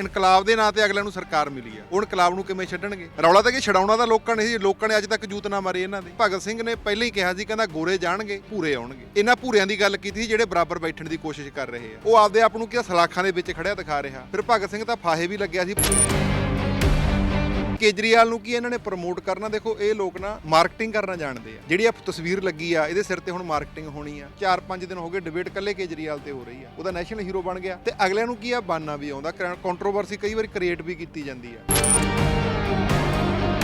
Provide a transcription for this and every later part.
ਇਨਕਲਾਬ ਦੇ ਨਾਂ ਤੇ ਅਗਲਿਆਂ ਨੂੰ ਸਰਕਾਰ ਮਿਲੀ ਆ। ਉਹ ਇਨਕਲਾਬ ਨੂੰ ਕਿਵੇਂ ਛੱਡਣਗੇ? ਰੌਲਾ ਤਾਂ ਕਿ ਛਡਾਉਣਾ ਤਾਂ ਲੋਕਾਂ ਨੇ ਸੀ, ਲੋਕਾਂ ਨੇ ਅੱਜ ਤੱਕ ਜੂਤ ਨਾ ਮਾਰੇ ਇਹਨਾਂ ਦੇ। ਭਗਤ ਸਿੰਘ ਨੇ ਪਹਿਲਾਂ ਹੀ ਕਿਹਾ ਸੀ, ਕਹਿੰਦਾ ਗੋਰੇ ਜਾਣਗੇ, ਭੂਰੇ ਆਉਣਗੇ। ਇਹਨਾਂ ਭੂਰਿਆਂ ਦੀ ਗੱਲ ਕੀਤੀ ਸੀ, ਜਿਹੜੇ ਬਰਾਬਰ ਬੈਠਣ ਦੀ ਕੋਸ਼ਿਸ਼ ਕਰ ਰਹੇ ਆ। ਉਹ ਆਪਦੇ ਆਪ ਨੂੰ ਕਿਹਾ, ਸਲਾਖਾਂ ਦੇ ਵਿੱਚ ਖੜਿਆ ਦਿਖਾ ਰਿਹਾ। ਫਿਰ ਭਗਤ ਸਿੰਘ ਤਾਂ ਫਾਹੇ ਵੀ ਲੱਗਿਆ ਸੀ। ਕੇਜਰੀਵਾਲ ਨੂੰ ਕੀ ਇਹਨਾਂ ਨੇ ਪ੍ਰਮੋਟ ਕਰਨਾ? ਦੇਖੋ, ਇਹ ਲੋਕ ਨਾ ਮਾਰਕੀਟਿੰਗ ਕਰਨਾ ਜਾਣਦੇ ਆ। ਜਿਹੜੀ ਆ ਤਸਵੀਰ ਲੱਗੀ ਆ, ਇਹਦੇ ਸਿਰ ਤੇ ਹੁਣ ਮਾਰਕੀਟਿੰਗ ਹੋਣੀ ਆ। 4-5 ਦਿਨ ਹੋ ਗਏ ਡਿਬੇਟ ਕੱਲੇ ਕੇਜਰੀਵਾਲ ਤੇ ਹੋ ਰਹੀ ਆ। ਉਹਦਾ ਨੈਸ਼ਨਲ ਹੀਰੋ ਬਣ ਗਿਆ। ਤੇ ਅਗਲਿਆਂ ਨੂੰ ਕੀ ਆ? ਬਾਨਾ ਵੀ ਆਉਂਦਾ। ਕੰਟਰੋਵਰਸੀ ਕਈ ਵਾਰੀ ਕ੍ਰੀਏਟ ਵੀ ਕੀਤੀ ਜਾਂਦੀ ਆ।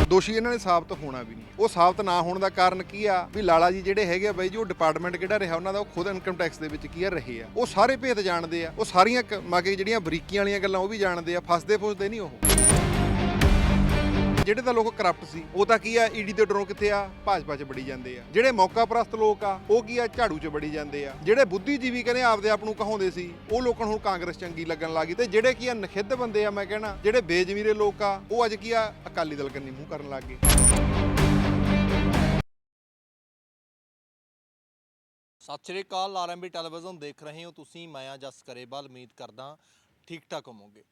ਦੋਸ਼ੀ ਇਹਨਾਂ ਨੇ ਸਾਬਤ ਹੋਣਾ ਵੀ ਨਹੀਂ। ਉਹ ਸਾਬਤ ਨਾ ਹੋਣ ਦਾ ਕਾਰਨ ਕੀ ਆ? ਵੀ ਲਾਲਾ ਜੀ ਜਿਹੜੇ ਹੈਗੇ ਆ ਬਾਈ ਜੀ, ਉਹ ਡਿਪਾਰਟਮੈਂਟ ਕਿਹੜਾ ਰਿਹਾ? ਉਹਨਾਂ ਦਾ ਉਹ ਖੁਦ ਇਨਕਮ ਟੈਕਸ ਦੇ ਵਿੱਚ ਕੀ ਆ? ਰਹੇ ਆ। ਉਹ ਸਾਰੇ ਭੇਤ ਜਾਣਦੇ ਆ। ਉਹ ਸਾਰੀਆਂ ਕ- ਮਾਗੇ ਜਿਹੜੀਆਂ ਬਰੀਕੀਆਂ ਵਾਲੀਆਂ ਗੱਲਾਂ ਉਹ ਵੀ ਜਾਣਦੇ ਆ। ਫਸਦੇ ਫੁਸਦੇ ਨਹੀਂ ਉਹ। ਜਿਹੜੇ ਤਾਂ ਲੋਕ ਕਰਪਟ ਸੀ, ਉਹ ਤਾਂ ਕੀ ਆ, ਈਡੀ ਦੇ ਡਰੋਂ ਕਿੱਥੇ ਆ? ਭਾਜਪਾ 'ਚ ਬੜੀ ਜਾਂਦੇ ਆ। ਜਿਹੜੇ ਮੌਕਾ ਪ੍ਰਸਤ ਲੋਕ ਆ, ਉਹ ਕੀ ਆ, ਝਾੜੂ 'ਚ ਬੜੀ ਜਾਂਦੇ ਆ। ਜਿਹੜੇ ਬੁੱਧੀਜੀਵੀ ਕਹਿੰਦੇ ਆਪਦੇ ਆਪ ਨੂੰ ਕਹਾਉਂਦੇ ਸੀ, ਉਹ ਲੋਕਾਂ ਨੂੰ ਹੁਣ ਕਾਂਗਰਸ ਚੰਗੀ ਲੱਗਣ ਲੱਗੀ ਤੇ ਜਿਹੜੇ ਕੀ ਆ, ਨਖਿੱਧ ਬੰਦੇ ਆ ਮੈਂ ਕਹਿਣਾ, ਜਿਹੜੇ ਬੇਜ਼ਮੀਰੇ ਲੋਕ ਆ, ਉਹ ਅੱਜ ਕੀ ਆ, ਅਕਾਲੀ ਦਲ ਕੰਨੀ ਮੂੰਹ ਕਰਨ ਲੱਗ ਗਏ। ਸਤਿ ਸ਼੍ਰੀ ਅਕਾਲ ਆਰਐਮਬੀ ਟੈਲੀਵਿਜ਼ਨ ਦੇਖ ਰਹੇ ਹੋ ਤੁਸੀਂ, ਮੈਂ ਆ ਜਸ ਕਰੇਵਾਲ, ਉਮੀਦ ਕਰਦਾ ਠੀਕ ਠਾਕ ਹੋਵੋਗੇ।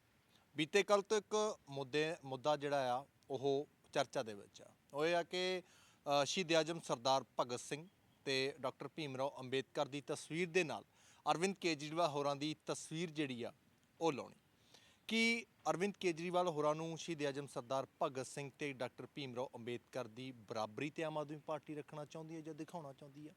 ਬੀਤੇ ਕੱਲ ਤੋਂ ਇੱਕ ਮੁੱਦੇ, ਮੁੱਦਾ ਜਿਹੜਾ ਆ ਉਹ ਚਰਚਾ ਦੇ ਵਿੱਚ ਆ। ਉਹ ਇਹ ਆ ਕਿ ਸ਼ਹੀਦ ਆਜਮ ਸਰਦਾਰ ਭਗਤ ਸਿੰਘ ਤੇ ਡਾਕਟਰ ਭੀਮ ਰਾਓ ਅੰਬੇਦਕਰ ਦੀ ਤਸਵੀਰ ਦੇ ਨਾਲ ਅਰਵਿੰਦ ਕੇਜਰੀਵਾਲ ਹੋਰਾਂ ਦੀ ਤਸਵੀਰ ਜਿਹੜੀ ਆ, ਉਹ ਲਾਉਣੀ। ਕਿ ਅਰਵਿੰਦ ਕੇਜਰੀਵਾਲ ਹੋਰਾਂ ਨੂੰ ਸ਼ਹੀਦ ਆਜਮ ਸਰਦਾਰ ਭਗਤ ਸਿੰਘ ਤੇ ਡਾਕਟਰ ਭੀਮ ਰਾਓ ਅੰਬੇਦਕਰ ਦੀ ਬਰਾਬਰੀ ਤੇ ਆਮ ਆਦਮੀ ਪਾਰਟੀ ਰੱਖਣਾ ਚਾਹੁੰਦੀ ਹੈ ਜਾਂ ਦਿਖਾਉਣਾ ਚਾਹੁੰਦੀ ਹੈ?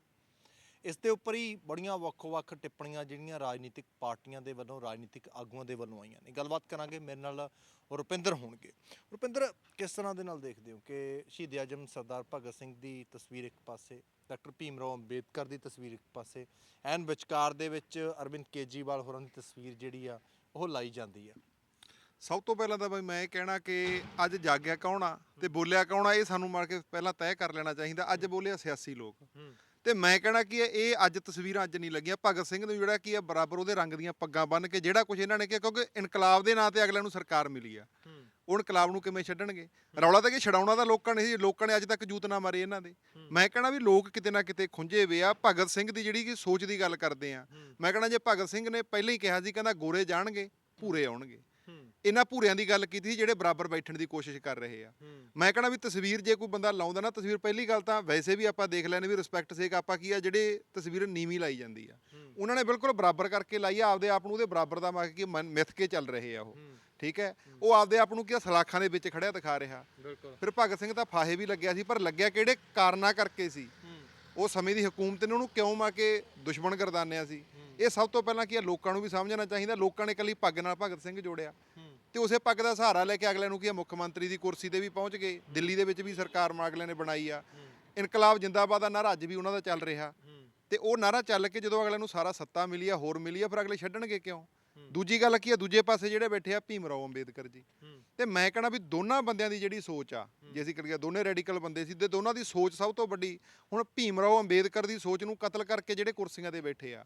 ਇਸ ਦੇ ਉੱਪਰ ਹੀ ਬੜੀਆਂ ਵੱਖ-ਵੱਖ ਟਿੱਪਣੀਆਂ ਜਿਹੜੀਆਂ ਰਾਜਨੀਤਿਕ ਪਾਰਟੀਆਂ ਦੇ ਵੱਲੋਂ ਰਾਜਨੀਤਿਕ ਆਗੂਆਂ ਦੇ ਵੱਲੋਂ ਆਈਆਂ ਨੇ। ਗੱਲਬਾਤ ਕਰਾਂਗੇ ਮੇਰੇ ਨਾਲ ਰੁਪਿੰਦਰ ਹੋਣਗੇ। ਰੁਪਿੰਦਰ ਕਿਸ ਤਰ੍ਹਾਂ ਦੇ ਨਾਲ ਦੇਖਦੇ ਹੋ ਕਿ ਸ਼ਹੀਦ ਆਜਮ ਸਰਦਾਰ ਭਗਤ ਸਿੰਘ ਦੀ ਤਸਵੀਰ ਇੱਕ ਪਾਸੇ ਡਾਕਟਰ ਭੀਮਰਾਓ ਅੰਬੇਦਕਰ ਦੀ ਤਸਵੀਰ ਇੱਕ ਪਾਸੇ ਐਨ ਵਿਚਕਾਰ ਦੇ ਵਿੱਚ ਅਰਵਿੰਦ ਕੇਜਰੀਵਾਲ ਹੋਰਾਂ ਦੀ ਤਸਵੀਰ ਜਿਹੜੀ ਆ ਉਹ ਲਾਈ ਜਾਂਦੀ ਆ? ਸਭ ਤੋਂ ਪਹਿਲਾਂ ਤਾਂ ਬਈ ਮੈਂ ਇਹ ਕਹਿਣਾ ਕਿ ਅੱਜ ਜਾਗਿਆ ਕੌਣ ਆ ਤੇ ਬੋਲਿਆ ਕੌਣ ਆ ਇਹ ਸਾਨੂੰ ਮਾਰ ਕੇ ਪਹਿਲਾਂ ਤੈਅ ਕਰ ਲੈਣਾ ਚਾਹੀਦਾ। ਅੱਜ ਬੋਲਿਆ ਸਿਆਸੀ ਲੋਕ। ਤੇ ਮੈਂ ਕਹਿਣਾ ਕਿ ਇਹ ਅੱਜ ਤਸਵੀਰਾਂ ਅੱਜ ਨਹੀਂ ਲੱਗੀਆਂ। ਭਗਤ ਸਿੰਘ ਨੂੰ ਜਿਹੜਾ ਕੀ ਆ ਬਰਾਬਰ ਉਹਦੇ ਰੰਗ ਦੀਆਂ ਪੱਗਾਂ ਬੰਨ ਕੇ ਜਿਹੜਾ ਕੁਝ ਇਹਨਾਂ ਨੇ ਕਿਹਾ ਕਿਉਂਕਿ ਇਨਕਲਾਬ ਦੇ ਨਾਂ ਤੇ ਅਗਲਿਆਂ ਨੂੰ ਸਰਕਾਰ ਮਿਲੀ ਆ। ਉਹ ਇਨਕਲਾਬ ਨੂੰ ਕਿਵੇਂ ਛੱਡਣਗੇ? ਰੌਲਾ ਤਾਂ ਕਿ ਛਡਾਉਣਾ ਤਾਂ ਲੋਕਾਂ ਨੇ ਸੀ ਲੋਕਾਂ ਨੇ ਅੱਜ ਤੱਕ ਜੂਤ ਨਾ ਮਾਰੇ ਇਹਨਾਂ ਦੇ। ਮੈਂ ਕਹਿਣਾ ਵੀ ਲੋਕ ਕਿਤੇ ਨਾ ਕਿਤੇ ਖੁੰਝੇ ਵੇ ਆ। ਭਗਤ ਸਿੰਘ ਦੀ ਜਿਹੜੀ ਕਿ ਸੋਚ ਦੀ ਗੱਲ ਕਰਦੇ ਆ। ਮੈਂ ਕਹਿਣਾ ਜੇ ਭਗਤ ਸਿੰਘ ਨੇ ਪਹਿਲਾਂ ਹੀ ਕਿਹਾ ਸੀ ਕਹਿੰਦਾ ਗੋਰੇ ਜਾਣਗੇ ਭੂਰੇ ਆਉਣਗੇ। ਇਹਨਾਂ ਭੂਰਿਆਂ ਦੀ ਗੱਲ ਕੀਤੀ ਸੀ ਜਿਹੜੇ ਬਰਾਬਰ ਬੈਠਣ ਦੀ ਕੋਸ਼ਿਸ਼ ਕਰ ਰਹੇ ਆ। ਮੈਂ ਕਹਣਾ ਵੀ ਤਸਵੀਰ ਜੇ ਕੋਈ ਬੰਦਾ ਲਾਉਂਦਾ ਨਾ ਤਸਵੀਰ ਪਹਿਲੀ ਗੱਲ ਤਾਂ ਵੈਸੇ ਵੀ ਆਪਾਂ ਦੇਖ ਲੈਣੇ ਵੀ ਰਿਸਪੈਕਟ ਸੇਕ ਆਪਾਂ ਕੀ ਆ ਜਿਹੜੇ ਤਸਵੀਰ ਨੀਵੀਂ ਲਾਈ ਜਾਂਦੀ ਆ। ਉਹਨਾਂ ਨੇ ਬਿਲਕੁਲ ਬਰਾਬਰ ਕਰਕੇ ਲਾਈ ਆ ਆਪਦੇ ਆਪ ਨੂੰ ਉਹਦੇ ਬਰਾਬਰ ਦਾ ਮਾ ਕੇ ਮਿੱਥ ਕੇ ਚੱਲ ਰਹੇ ਆ ਉਹ। ਠੀਕ ਹੈ? ਉਹ ਆਪਦੇ ਆਪ ਨੂੰ ਕੀ ਸਲਾਖਾਂ ਦੇ ਵਿੱਚ ਖੜਿਆ ਦਿਖਾ ਰਿਹਾ। ਫਿਰ ਭਗਤ ਸਿੰਘ ਤਾਂ ਫਾਹੇ ਵੀ ਲੱਗਿਆ ਸੀ ਪਰ ਲੱਗਿਆ ਕਿਹੜੇ ਕਾਰਨਾਂ ਕਰਕੇ ਸੀ? ਉਹ ਸਮੇਂ ਦੀ ਹਕੂਮਤ ਨੇ ਉਹਨੂੰ ਕਿਉਂ ਮਾ ਕੇ ਦੁਸ਼ਮਣ ਗਰਦਾਨਿਆ ਸੀ? ਇਹ ਸਭ ਤੋਂ ਪਹਿਲਾਂ ਕੀ ਆ ਲੋਕਾਂ ਨੂੰ ਵੀ ਸਮਝਣਾ ਚਾਹੀਦਾ। ਲੋਕਾਂ ਨੇ ਇਕੱਲੀ ਪੱਗ ਨਾਲ ਭਗਤ ਸਿੰਘ ਜੋੜਿਆ। ਤੇ ਉਸੇ ਪੱਗ ਦਾ ਸਹਾਰਾ ਲੈ ਕੇ ਅਗਲੇ ਨੂੰ ਕੀ ਮੁੱਖ ਮੰਤਰੀ ਦੀ ਕੁਰਸੀ ਤੇ ਵੀ ਪਹੁੰਚ ਗਏ। ਦਿੱਲੀ ਦੇ ਵਿੱਚ ਵੀ ਸਰਕਾਰ ਮਾਗਲੇ ਨੇ ਬਣਾਈ ਆ। ਇਨਕਲਾਬ ਜਿੰਦਾਬਾਦ ਦਾ ਨਾਰਾ ਅੱਜ ਵੀ ਉਹਨਾਂ ਦਾ ਚੱਲ ਰਿਹਾ। ਤੇ ਉਹ ਨਾਰਾ ਚੱਲ ਕੇ ਜਦੋਂ ਅਗਲੇ ਨੂੰ ਸਾਰਾ ਸੱਤਾ ਮਿਲੀ ਆ ਹੋਰ ਮਿਲੀ ਆ ਫਿਰ ਅਗਲੇ ਛੱਡਣਗੇ ਕਿਉਂ? ਦੂਜੀ ਗੱਲ ਕੀ ਆ ਦੂਜੇ ਪਾਸੇ ਜਿਹੜੇ ਬੈਠੇ ਆ ਭੀਮ ਰਾਓ ਅੰਬੇਦਕਰ ਜੀ। ਤੇ ਮੈਂ ਕਹਣਾ ਵੀ ਦੋਨਾਂ ਬੰਦਿਆਂ ਦੀ ਜਿਹੜੀ ਸੋਚ ਆ ਜੇ ਅਸੀਂ ਕਰੀਏ ਦੋਨੇ ਰੈਡੀਕਲ ਬੰਦੇ ਸੀ ਤੇ ਦੋਨਾਂ ਦੀ ਸੋਚ ਸਭ ਤੋਂ ਵੱਡੀ ਹੁਣ ਭੀਮ ਰਾਓ ਅੰਬੇਦਕਰ ਦੀ ਸੋਚ ਨੂੰ ਕਤਲ ਕਰਕੇ ਜਿਹੜੇ ਕੁਰਸੀਆਂ ਤੇ ਬੈਠੇ ਆ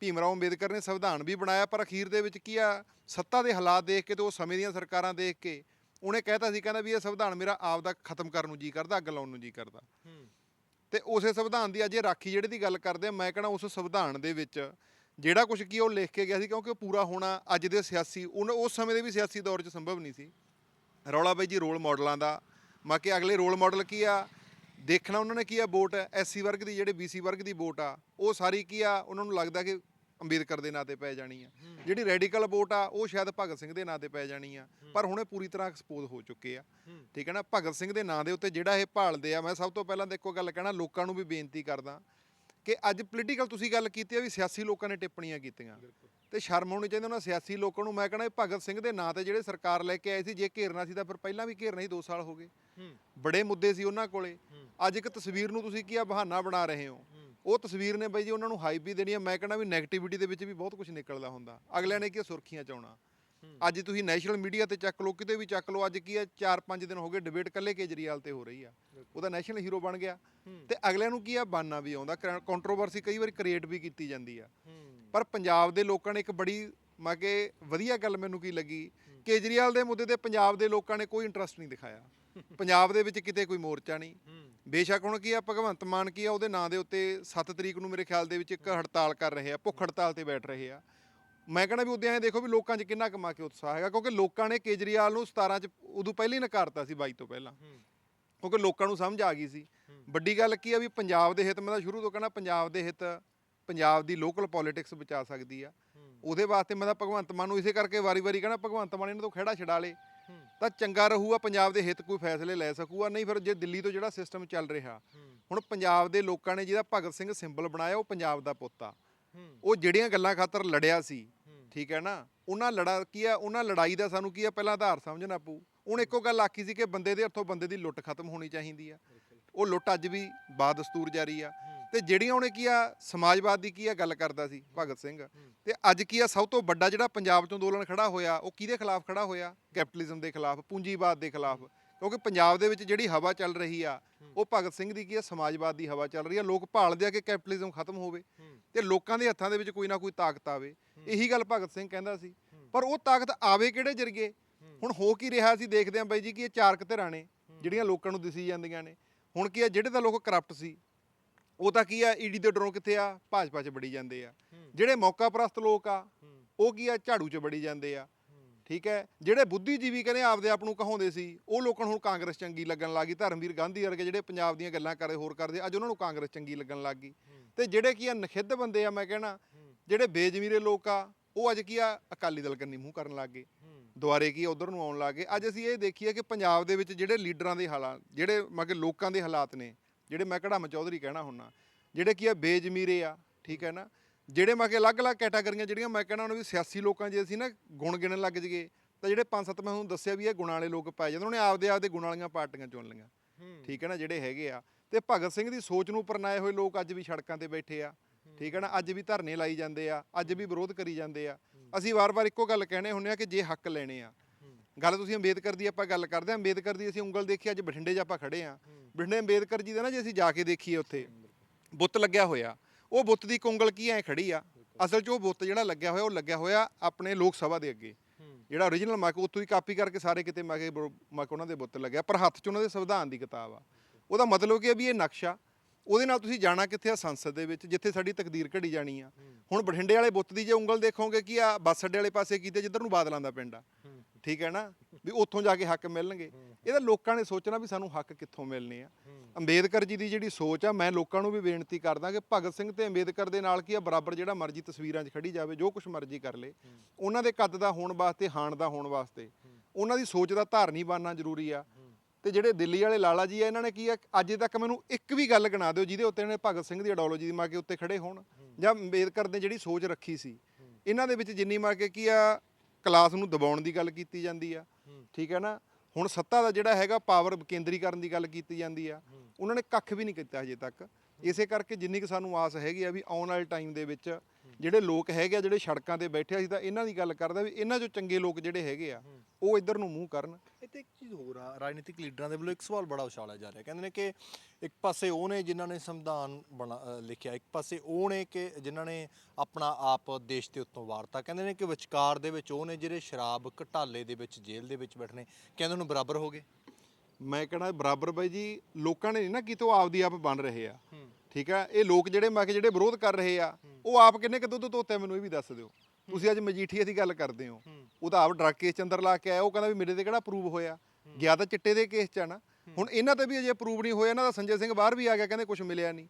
ਭੀਮ ਰਾਓ ਅੰਬੇਦਕਰ ਨੇ ਸੰਵਿਧਾਨ ਵੀ ਬਣਾਇਆ ਪਰ ਅਖੀਰ ਦੇ ਵਿੱਚ ਕੀ ਆ? ਸੱਤਾ ਦੇ ਹਾਲਾਤ ਦੇਖ ਕੇ ਤੇ ਉਹ ਸਮੇਂ ਦੀਆਂ ਸਰਕਾਰਾਂ ਦੇਖ ਕੇ ਉਹਨੇ ਕਹਿਤਾ ਸੀ ਕਹਿੰਦਾ ਵੀ ਇਹ ਸੰਵਿਧਾਨ ਮੇਰਾ ਆਪ ਦਾ ਖਤਮ ਕਰਨ ਨੂੰ ਜੀ ਕਰਦਾ ਅੱਗ ਲਾਉਣ ਨੂੰ ਜੀ ਕਰਦਾ। ਤੇ ਉਸੇ ਸੰਵਿਧਾਨ ਦੀ ਅੱਜ ਰਾਖੀ ਜਿਹੜੇ ਦੀ ਗੱਲ ਕਰਦੇ ਮੈਂ ਕਹਣਾ ਉਸ ਸੰਵਿਧਾਨ ਦੇ ਵਿੱਚ ਜਿਹੜਾ ਕੁਝ ਕੀ ਉਹ ਲਿਖ ਕੇ ਗਿਆ ਸੀ ਕਿਉਂਕਿ ਉਹ ਪੂਰਾ ਹੋਣਾ ਅੱਜ ਦੇ ਸਿਆਸੀ ਉਹਨ- ਉਸ ਸਮੇਂ ਦੇ ਵੀ ਸਿਆਸੀ ਦੌਰ 'ਚ ਸੰਭਵ ਨਹੀਂ ਸੀ। ਰੌਲਾ ਬਾਈ ਜੀ ਰੋਲ ਮਾਡਲਾਂ ਦਾ। ਮਾ ਕਿ ਅਗਲੇ ਰੋਲ ਮਾਡਲ ਕੀ ਆ? ਦੇਖਣਾ ਉਹਨਾਂ ਨੇ ਕੀ ਆ ਵੋਟ ਐਸਸੀ ਵਰਗ ਦੀ ਜਿਹੜੇ ਬੀਸੀ ਵਰਗ ਦੀ ਵੋਟ ਆ ਉਹ ਸਾਰੀ ਕੀ ਆ ਉਹਨਾਂ ਨੂੰ ਲੱਗਦਾ ਕਿ ਅੰਬੇਦਕਰ ਦੇ ਨਾਂ ਤੇ ਪੈ ਜਾਣੀ ਆ। ਜਿਹੜੀ ਰੈਡੀਕਲ ਵੋਟ ਆ ਉਹ ਸ਼ਾਇਦ ਭਗਤ ਸਿੰਘ ਦੇ ਨਾਂ ਤੇ ਪੈ ਜਾਣੀ ਆ। ਪਰ ਹੁਣ ਇਹ ਪੂਰੀ ਤਰ੍ਹਾਂ ਐਕਸਪੋਜ਼ ਹੋ ਚੁੱਕੇ ਆ। ਠੀਕ ਹੈ ਨਾ? ਭਗਤ ਸਿੰਘ ਦੇ ਨਾਂ ਦੇ ਉੱਤੇ ਜਿਹੜਾ ਇਹ ਭਾਲਦੇ ਆ ਮੈਂ ਸਭ ਤੋਂ ਪਹਿਲਾਂ ਦੇਖੋ ਗੱਲ ਕਹਿਣਾ ਲੋਕਾਂ ਨੂੰ ਵੀ ਬੇਨਤੀ ਕਰਦਾ ਕਿ ਅੱਜ ਪੋਲੀਟੀਕਲ ਤੁਸੀਂ ਗੱਲ ਕੀਤੀ ਆ ਵੀ ਸਿਆਸੀ ਲੋਕਾਂ ਨੇ ਟਿੱਪਣੀਆਂ ਕੀਤੀਆਂ। ਤੇ ਸ਼ਰਮ ਆਉਣੀ ਚਾਹੀਦੀ ਉਹਨਾਂ ਸਿਆਸੀ ਲੋਕਾਂ ਨੂੰ। ਮੈਂ ਕਹਣਾ ਭਗਤ ਸਿੰਘ ਦੇ ਨਾਂ ਤੇ ਜਿਹੜੇ ਸਰਕਾਰ ਲੈ ਕੇ ਆਏ ਸੀ ਜੇ ਘੇਰਨਾ ਸੀ ਤਾਂ ਫਿਰ ਪਹਿਲਾਂ ਵੀ ਘੇਰਨਾ ਸੀ 2 ਸਾਲ ਹੋ ਗਏ। ਬੜੇ ਮੁੱਦੇ ਸੀ ਉਹਨਾਂ ਕੋਲੇ। ਅੱਜ ਇੱਕ ਤਸਵੀਰ ਨੂੰ ਤੁਸੀਂ ਕੀ ਆ ਬਹਾਨਾ ਬਣਾ ਰਹੇ ਹੋ? ਉਹ ਤਸਵੀਰ ਨੇ ਬਾਈ ਜੀ ਉਹਨਾਂ ਨੂੰ ਹਾਈਪ ਵੀ ਦੇਣੀ ਆ। ਮੈਂ ਕਹਿੰਦਾ ਵੀ 네ਗੇਟਿਵਿਟੀ ਦੇ ਵਿੱਚ ਵੀ ਬਹੁਤ ਕੁਝ ਨਿਕਲਦਾ ਹੁੰਦਾ। ਅਗਲਿਆਂ ਨੇ ਕੀ ਸੁਰਖੀਆਂ ਚਾਉਣਾ ਅੱਜ ਤੁਸੀਂ ਨੈਸ਼ਨਲ ਮੀਡੀਆ ਤੇ ਚੱਕ ਲਓ ਕਿਤੇ ਵੀ ਚੱਕ ਲਓ ਅੱਜ ਕੀ ਆ 4-5 ਦਿਨ ਹੋ ਗਏ ਡਿਬੇਟ ਕੱਲੇ ਕੇਜਰੀਵਾਲ ਤੇ ਹੋ ਰਹੀ ਆ। ਉਹਦਾ ਨੈਸ਼ਨਲ ਹੀਰੋ ਬਣ ਗਿਆ। ਤੇ ਅਗਲਿਆਂ ਨੂੰ ਕੀ ਆ ਬਾਨਾ ਵੀ ਆਉਂਦਾ। ਕੰਟਰੋਵਰਸੀ ਕਈ ਵਾਰੀ ਕ੍ਰੀਏਟ ਵੀ ਕੀਤੀ ਜਾਂਦੀ ਆ। ਪਰ ਪੰਜਾਬ ਦੇ ਲੋਕਾਂ ਨੇ ਇੱਕ ਬੜੀ ਮੈਂ ਕਿ ਵਧੀਆ ਗੱਲ ਮੈਨੂੰ ਕੀ ਲੱਗੀ ਕੇਜਰੀਵਾਲ ਦੇ ਮੁੱਦੇ ਤੇ ਪੰਜਾਬ ਦੇ ਲੋਕਾਂ ਨੇ ਕੋਈ ਇੰਟਰਸਟ ਨਹੀਂ ਦਿਖਾਇਆ। ਪੰਜਾਬ ਦੇ ਵਿੱਚ ਕਿਤੇ ਕੋਈ ਮੋਰਚਾ ਨਹੀਂ। ਬੇਸ਼ੱਕ ਹੁਣ ਕੀ ਆ ਭਗਵੰਤ ਮਾਨ ਕੀ ਆ ਉਹਦੇ ਨਾਂ ਦੇ ਉੱਤੇ 7 ਤਰੀਕ ਨੂੰ ਮੇਰੇ ਖਿਆਲ ਦੇ ਵਿੱਚ ਇੱਕ ਹੜਤਾਲ ਕਰ ਰਹੇ ਆ ਭੁੱਖ ਹੜਤਾਲ ਤੇ ਬੈਠ ਰਹੇ ਆ। ਮੈਂ ਕਹਿੰਦਾ ਵੀ ਉਦੋਂ ਐਂ ਦੇਖੋ ਵੀ ਲੋਕਾਂ 'ਚ ਕਿੰਨਾ ਕਮਾ ਕੇ ਉਤਸ਼ਾਹ ਹੈਗਾ ਕਿਉਂਕਿ ਲੋਕਾਂ ਨੇ ਕੇਜਰੀਵਾਲ ਨੂੰ 17 'ਚ ਉਦੋਂ ਪਹਿਲਾਂ ਹੀ ਨਕਾਰਤਾ ਸੀ 22 ਤੋਂ ਪਹਿਲਾਂ। ਕਿਉਂਕਿ ਲੋਕਾਂ ਨੂੰ ਸਮਝ ਆ ਗਈ ਸੀ। ਵੱਡੀ ਗੱਲ ਕੀ ਆ ਵੀ ਪੰਜਾਬ ਦੇ ਹਿੱਤ ਮੈਂ ਤਾਂ ਸ਼ੁਰੂ ਤੋਂ ਕਹਿੰਦਾ ਪੰਜਾਬ ਦੇ ਹਿੱਤ ਪੰਜਾਬ ਦੀ ਲੋਕਲ ਪੋਲਿਟਿਕਸ ਬਚਾ ਸਕਦੀ ਆ। ਉਹਦੇ ਵਾਸਤੇ ਮੈਂ ਤਾਂ ਭਗਵੰਤ ਮਾਨ ਨੂੰ ਇਸੇ ਕਰਕੇ ਵਾਰੀ-ਵਾਰੀ ਕਹਿੰਦਾ ਭਗਵੰਤ ਮਾਨ ਇਹਨਾਂ ਤੋਂ ਖਹਿੜਾ ਛਡਾ ਲੇ। ਤਾਂ ਚੰਗਾ ਰਹੂਗਾ ਪੰਜਾਬ ਦੇ ਹਿੱਤ ਕੋਈ ਫੈਸਲੇ ਲੈ ਸਕੂਗਾ ਨਹੀਂ ਫਿਰ ਜੇ ਦਿੱਲੀ ਤੋਂ ਜਿਹੜਾ ਸਿਸਟਮ ਚੱਲ ਰਿਹਾ। ਹੁਣ ਪੰਜਾਬ ਦੇ ਲੋਕਾਂ ਨੇ ਜਿਹਦਾ ਭਗਤ ਸਿੰਘ ਸਿੰਬਲ ਬਣਾਇਆ ਉਹ ਪੰਜਾਬ ਦਾ ਪੁੱਤ ਆ। ਉਹ ਜਿਹੜੀਆਂ ਗੱਲਾਂ ਖਾਤਰ ਲੜਿਆ ਸੀ ਠੀਕ ਹੈ ਨਾ? ਉਹਨਾਂ ਲੜਾ ਕੀ ਆ ਉਹਨਾਂ ਲੜਾਈ ਦਾ ਸਾਨੂੰ ਕੀ ਆ ਪਹਿਲਾਂ ਆਧਾਰ ਸਮਝਣਾ ਪਊ। ਉਹਨੇ ਇੱਕੋ ਗੱਲ ਆਖੀ ਸੀ ਕਿ ਬੰਦੇ ਦੇ ਹੱਥੋਂ ਬੰਦੇ ਦੀ ਲੁੱਟ ਖਤਮ ਹੋਣੀ ਚਾਹੀਦੀ ਆ। ਉਹ ਲੁੱਟ ਅੱਜ ਵੀ ਬਾਦਸਤੂਰ ਜਾਰੀ ਆ। ਤੇ ਜਿਹੜੀਆਂ ਉਹਨੇ ਕੀ ਆ, ਸਮਾਜਵਾਦ ਦੀ ਕੀ ਆ ਗੱਲ ਕਰਦਾ ਸੀ, ਭਗਤ ਸਿੰਘ। ਤੇ ਅੱਜ ਕੀ ਆ, ਸਭ ਤੋਂ ਵੱਡਾ ਜਿਹੜਾ ਪੰਜਾਬ 'ਚ ਅੰਦੋਲਨ ਖੜਾ ਹੋਇਆ, ਉਹ ਕਿਹਦੇ ਖਿਲਾਫ ਖੜਾ ਹੋਇਆ? ਕੈਪੀਟਲਿਜ਼ਮ ਦੇ ਖਿਲਾਫ, ਪੂੰਜੀਵਾਦ ਦੇ ਖਿਲਾਫ। ਕਿਉਂਕਿ ਪੰਜਾਬ ਦੇ ਵਿੱਚ ਜਿਹੜੀ ਹਵਾ ਚੱਲ ਰਹੀ ਆ, ਉਹ ਭਗਤ ਸਿੰਘ ਦੀ ਕੀ ਆ, ਸਮਾਜਵਾਦ ਦੀ ਹਵਾ ਚੱਲ ਰਹੀ ਆ। ਲੋਕ ਭਾਲਦੇ ਆ ਕਿ ਕੈਪੀਟਲਿਜ਼ਮ ਖਤਮ ਹੋਵੇ ਤੇ ਲੋਕਾਂ ਦੇ ਹੱਥਾਂ ਦੇ ਵਿੱਚ ਕੋਈ ਨਾ ਕੋਈ ਤਾਕਤ ਆਵੇ। ਇਹੀ ਗੱਲ ਭਗਤ ਸਿੰਘ ਕਹਿੰਦਾ ਸੀ। ਪਰ ਉਹ ਤਾਕਤ ਆਵੇ ਕਿਹੜੇ ਜਰੀਏ? ਹੁਣ ਹੋ ਕੀ ਰਿਹਾ ਸੀ, ਦੇਖਦੇ ਆਂ ਬਾਈ ਜੀ ਕਿ ਇਹ ਚਾਰਕ ਧਿਰਾਂ ਨੇ, ਜਿਹੜੀਆਂ ਲੋਕਾਂ ਨੂੰ ਦਿਸੀ ਜਾਂਦੀਆਂ ਨੇ। ਹੁਣ ਕੀ ਆ, ਜਿਹੜੇ ਤਾਂ ਲੋਕ ਕਰਪਟ ਸੀ ਉਹ ਤਾਂ ਕੀ ਆ ਈਡੀ ਦੇ ਡਰੋਂ ਕਿੱਥੇ ਆ? ਭਾਜਪਾ 'ਚ ਬੜੀ ਜਾਂਦੇ ਆ। ਜਿਹੜੇ ਮੌਕਾ ਪ੍ਰਸਤ ਲੋਕ ਆ ਉਹ ਕੀ ਆ ਝਾੜੂ 'ਚ ਬੜੀ ਜਾਂਦੇ ਆ। ਠੀਕ ਹੈ? ਜਿਹੜੇ ਬੁੱਧੀਜੀਵੀ ਕਹਿੰਦੇ ਆਪਦੇ ਆਪ ਨੂੰ ਕਹਾਉਂਦੇ ਸੀ ਉਹ ਲੋਕਾਂ ਨੂੰ ਹੁਣ ਕਾਂਗਰਸ ਚੰਗੀ ਲੱਗਣ ਲੱਗੀ ਧਰਮਵੀਰ ਗਾਂਧੀ ਵਰਗੇ ਜਿਹੜੇ ਪੰਜਾਬ ਦੀਆਂ ਗੱਲਾਂ ਕਰਦੇ ਹੋਰ ਕਰਦੇ ਅੱਜ ਉਹਨਾਂ ਨੂੰ ਕਾਂਗਰਸ ਚੰਗੀ ਲੱਗਣ ਲੱਗ ਗਈ। ਤੇ ਜਿਹੜੇ ਕੀ ਆ ਨਖਿੱਧ ਬੰਦੇ ਆ ਮੈਂ ਕਹਿਣਾ ਜਿਹੜੇ ਬੇਜ਼ਮੀਰੇ ਲੋਕ ਆ ਉਹ ਅੱਜ ਕੀ ਆ ਅਕਾਲੀ ਦਲ ਕੰਨੀ ਮੂੰਹ ਕਰਨ ਲੱਗ ਗਏ। ਦੁਆਰੇ ਕੀ ਉਧਰ ਨੂੰ ਆਉਣ ਲੱਗ ਗਏ। ਅੱਜ ਅਸੀਂ ਇਹ ਦੇਖੀਏ ਕਿ ਪੰਜਾਬ ਦੇ ਵਿੱਚ ਜਿਹੜੇ ਲੀਡਰਾਂ ਦੇ ਹਾਲਾਤ ਜਿਹੜੇ ਮਗੇ ਲੋਕਾਂ ਦੇ ਹਾਲਾਤ ਨੇ ਜਿਹੜੇ ਮੈਂ ਕਢਾਮ ਚੌਧਰੀ ਕਹਿਣਾ ਹੁੰਨਾ ਜਿਹੜੇ ਕੀ ਆ ਬੇਜ਼ਮੀਰੇ ਆ ਠੀਕ ਹੈ ਨਾ? ਜਿਹੜੇ ਮੈਂ ਕਿ ਅਲੱਗ-ਅਲੱਗ ਕੈਟਾਗਰੀਆਂ ਜਿਹੜੀਆਂ ਮੈਂ ਕਹਿਣਾ ਉਹਨਾਂ ਵੀ ਸਿਆਸੀ ਲੋਕਾਂ ਜੇ ਅਸੀਂ ਨਾ ਗੁਣ ਗਿਣਨ ਲੱਗ ਜਗੇ ਤਾਂ ਜਿਹੜੇ ਪੰਜ ਸੱਤ ਮੈਂ ਤੁਹਾਨੂੰ ਦੱਸਿਆ ਵੀ ਇਹ ਗੁਣਾਂ ਵਾਲੇ ਲੋਕ ਪਾਏ ਜਾਂਦੇ ਉਹਨੇ ਆਪਦੇ ਆਪਦੇ ਗੁਣਾਂ ਵਾਲੀਆਂ ਪਾਰਟੀਆਂ ਚੁਣ ਲਈਆਂ। ਠੀਕ ਹੈ ਨਾ? ਜਿਹੜੇ ਹੈਗੇ ਆ। ਤੇ ਭਗਤ ਸਿੰਘ ਦੀ ਸੋਚ ਨੂੰ ਪਰਨਾਏ ਹੋਏ ਲੋਕ ਅੱਜ ਵੀ ਸੜਕਾਂ ਤੇ ਬੈਠੇ ਆ। ਠੀਕ ਹੈ ਨਾ? ਅੱਜ ਵੀ ਧਰਨੇ ਲਾਈ ਜਾਂਦੇ ਆ ਅੱਜ ਵੀ ਵਿਰੋਧ ਕਰੀ ਜਾਂਦੇ ਆ। ਅਸੀਂ ਵਾਰ-ਵਾਰ ਇੱਕੋ ਗੱਲ ਕਹਿਣੇ ਹੁੰਨੇ ਆ ਕਿ ਜੇ ਹੱਕ ਲੈਣੇ ਆ। ਗੱਲ ਤੁਸੀਂ ਅੰਬੇਦਕਰ ਦੀ ਆਪਾਂ ਗੱਲ ਕਰਦੇ ਆ ਅੰਬੇਦਕਰ ਦੀ ਅਸੀਂ ਉਂਗਲ ਦੇਖੀ ਅੱਜ ਬਠਿੰਡੇ 'ਚ ਆਪਾਂ ਖੜੇ ਆ। ਬਠਿੰਡੇ ਅੰਬੇਦਕਰ ਜੀ ਦਾ ਨਾ ਜੇ ਅਸੀਂ ਜਾ ਕੇ ਦੇਖੀਏ ਉੱਥੇ ਬੁੱਤ ਲੱਗਿਆ ਹੋਇਆ। ਉਹ ਬੁੱਤ ਦੀ ਇੱਕ ਉਂਗਲ ਕੀ ਐ ਖੜੀ ਆ? ਅਸਲ 'ਚ ਉਹ ਬੁੱਤ ਜਿਹੜਾ ਲੱਗਿਆ ਹੋਇਆ ਉਹ ਲੱਗਿਆ ਹੋਇਆ ਆਪਣੇ ਲੋਕ ਸਭਾ ਦੇ ਅੱਗੇ। ਜਿਹੜਾ origignal ਮੱਕ ਉੱਥੋਂ ਹੀ ਕਾਪੀ ਕਰਕੇ ਸਾਰੇ ਕਿਤੇ ਮੈਂ ਕਿ ਮੱਕ ਉਹਨਾਂ ਦੇ ਬੁੱਤ ਲੱਗਿਆ ਪਰ ਹੱਥ 'ਚ ਉਹਨਾਂ ਦੇ ਸੰਵਿਧਾਨ ਦੀ ਕਿਤਾਬ ਆ। ਉਹਦਾ ਮਤਲਬ ਕੀ ਹੈ ਵੀ ਇਹ ਨਕਸ਼ਾ ਉਹਦੇ ਨਾਲ ਤੁਸੀਂ ਜਾਣਾ ਕਿੱਥੇ ਆ? ਸੰਸਦ ਦੇ ਵਿੱਚ ਜਿੱਥੇ ਸਾਡੀ ਤਕਦੀਰ ਘੜੀ ਜਾਣੀ ਆ। ਹੁਣ ਬਠਿੰਡੇ ਵਾਲੇ ਬੁੱਤ ਦੀ ਜੇ ਉਂਗਲ ਦੇਖੋਗੇ ਕਿ ਆ ਬੱਸ ਅੱਡੇ ਵਾਲੇ ਪਾਸੇ ਕੀਤੇ ਜਿੱਧਰ ਨੂੰ ਬਾਦਲਾਂ ਦਾ ਪਿੰਡ ਆ। ਠੀਕ ਹੈ ਨਾ? ਵੀ ਉੱਥੋਂ ਜਾ ਕੇ ਹੱਕ ਮਿਲਣਗੇ। ਇਹਦਾ ਲੋਕਾਂ ਨੇ ਸੋਚਣਾ ਵੀ ਸਾਨੂੰ ਹੱਕ ਕਿੱਥੋਂ ਮਿਲਨੇ ਆ। ਅੰਬੇਦਕਰ ਜੀ ਦੀ ਜਿਹੜੀ ਸੋਚ ਆ, ਮੈਂ ਲੋਕਾਂ ਨੂੰ ਵੀ ਬੇਨਤੀ ਕਰਦਾ ਕਿ ਭਗਤ ਸਿੰਘ ਤੇ ਅੰਬੇਦਕਰ ਦੇ ਨਾਲ ਕੀ ਆ, ਬਰਾਬਰ ਜਿਹੜਾ ਮਰਜ਼ੀ ਤਸਵੀਰਾਂ 'ਚ ਖੜੀ ਜਾਵੇ, ਜੋ ਕੁਝ ਮਰਜ਼ੀ ਕਰ ਲੇ। ਉਹਨਾਂ ਦੇ ਕੱਦ ਦਾ ਹੋਣ ਵਾਸਤੇ, ਹਾਣ ਦਾ ਹੋਣ ਵਾਸਤੇ। ਉਹਨਾਂ ਦੀ ਸੋਚ ਦਾ ਧਾਰਨੀ ਬਣਨਾ ਜ਼ਰੂਰੀ ਆ। ਤੇ ਜਿਹੜੇ ਦਿੱਲੀ ਵਾਲੇ ਲਾਲਾ ਜੀ ਆ, ਇਹਨਾਂ ਨੇ ਕੀ ਆ, ਅੱਜ ਤੱਕ ਮੈਨੂੰ ਇੱਕ ਵੀ ਗੱਲ ਗਿਣਾ ਦਿਓ ਜਿਹਦੇ ਉੱਤੇ ਇਹਨੇ ਭਗਤ ਸਿੰਘ ਦੀ ਆਈਡੀਓਲੋਜੀ ਦੀ ਮਾਰ ਕੇ ਉੱਤੇ ਖੜੇ ਹੋਣ। ਜਾਂ ਅੰਬੇਦਕਰ ਨੇ ਜਿਹੜੀ ਸੋਚ ਰੱਖੀ ਸੀ। ਇਹਨਾਂ ਦੇ ਵਿੱਚ ਜਿੰਨੀ ਮਾਰ ਕੇ ਕੀ ਆ ਕਲਾਸ ਨੂੰ ਦਬਾਉਣ ਦੀ ਗੱਲ ਕੀਤੀ ਜਾਂਦੀ ਆ। ਠੀਕ ਹੈ ਨਾ? ਹੁਣ ਸੱਤਾ ਦਾ ਜਿਹੜਾ ਹੈਗਾ ਪਾਵਰ ਕੇਂਦਰੀਕਰਨ ਦੀ ਗੱਲ ਕੀਤੀ ਜਾਂਦੀ ਆ। ਉਹਨਾਂ ਨੇ ਕੱਖ ਵੀ ਨਹੀਂ ਕੀਤਾ ਹਜੇ ਤੱਕ। ਇਸੇ ਕਰਕੇ ਜਿੰਨੀ ਕਿ ਸਾਨੂੰ ਆਸ ਹੈਗੀ ਆ ਵੀ ਆਉਣ ਵਾਲੇ ਟਾਈਮ ਦੇ ਵਿੱਚ ਜਿਹੜੇ ਲੋਕ ਹੈਗੇ ਆ ਜਿਹੜੇ ਸੜਕਾਂ ਤੇ ਬੈਠੇ ਆ, ਅਸੀਂ ਤਾਂ ਇਹਨਾਂ ਦੀ ਗੱਲ ਕਰਦਾ ਵੀ ਇਹਨਾਂ ਚੋਂ ਚੰਗੇ ਲੋਕ ਜਿਹੜੇ ਹੈਗੇ ਆ ਉਹ ਇੱਧਰ ਨੂੰ ਮੂੰਹ ਕਰਨ। ਇੱਥੇ ਇੱਕ ਚੀਜ਼ ਹੋਰ ਆ ਰਾਜਨੀਤਿਕ ਲੀਡਰਾਂ ਦੇ ਵੱਲੋਂ ਇੱਕ ਸਵਾਲ ਬੜਾ ਉਛਾਲਿਆ ਜਾ ਰਿਹਾ। ਕਹਿੰਦੇ ਨੇ ਕਿ ਇੱਕ ਪਾਸੇ ਉਹ ਨੇ ਜਿਨ੍ਹਾਂ ਨੇ ਸੰਵਿਧਾਨ ਬਣਾ ਲਿਖਿਆ ਇੱਕ ਪਾਸੇ ਉਹ ਨੇ ਕਿ ਜਿਨ੍ਹਾਂ ਨੇ ਆਪਣਾ ਆਪ ਦੇਸ਼ ਦੇ ਉੱਤੋਂ ਵਾਰਤਾ। ਕਹਿੰਦੇ ਨੇ ਕਿ ਵਿਚਕਾਰ ਦੇ ਵਿੱਚ ਉਹ ਨੇ ਜਿਹੜੇ ਸ਼ਰਾਬ ਘਟਾਲੇ ਦੇ ਵਿੱਚ ਜੇਲ੍ਹ ਦੇ ਵਿੱਚ ਬੈਠਨੇ ਕਹਿੰਦੇ ਉਹਨੂੰ ਬਰਾਬਰ ਹੋ ਗਏ? ਮੈਂ ਕਹਿਣਾ ਬਰਾਬਰ ਬਾਈ ਜੀ ਲੋਕਾਂ ਨੇ ਨਹੀਂ ਨਾ ਕਿਤੋਂ ਆਪਦੀ ਆਪ ਬਣ ਰਹੇ ਆ। ਠੀਕ ਆ ਇਹ ਲੋਕ ਜਿਹੜੇ ਮੈਂ ਕਿ ਜਿਹੜੇ ਵਿਰੋਧ ਕਰ ਰਹੇ ਆ ਉਹ ਆਪ ਕਿੰਨੇ ਕਿ ਦੁੱਧ ਧੋਤੇ ਮੈਨੂੰ ਇਹ ਵੀ ਦੱਸ ਦਿਓ। ਤੁਸੀਂ ਅੱਜ ਮਜੀਠੀਆ ਦੀ ਗੱਲ ਕਰਦੇ ਹੋ। ਉਹ ਤਾਂ ਆਪ ਡਰਗ ਕੇਸ ਚ ਅੰਦਰ ਲਾ ਕੇ ਆਇਆ ਉਹ ਕਹਿੰਦਾ ਵੀ ਮੇਰੇ ਤੇ ਕਿਹੜਾ ਪ੍ਰੂਵ ਹੋਇਆ? ਗਿਆ ਤਾਂ ਚਿੱਟੇ ਦੇ ਕੇਸ ਚ ਆ ਨਾ। ਹੁਣ ਇਹਨਾਂ ਤੇ ਵੀ ਅਜੇ ਪ੍ਰੂਵ ਨਹੀਂ ਹੋਇਆ ਇਹਨਾਂ ਦਾ ਸੰਜੇ ਸਿੰਘ ਬਾਹਰ ਵੀ ਆ ਗਿਆ ਕਹਿੰਦੇ ਕੁਝ ਮਿਲਿਆ ਨਹੀਂ।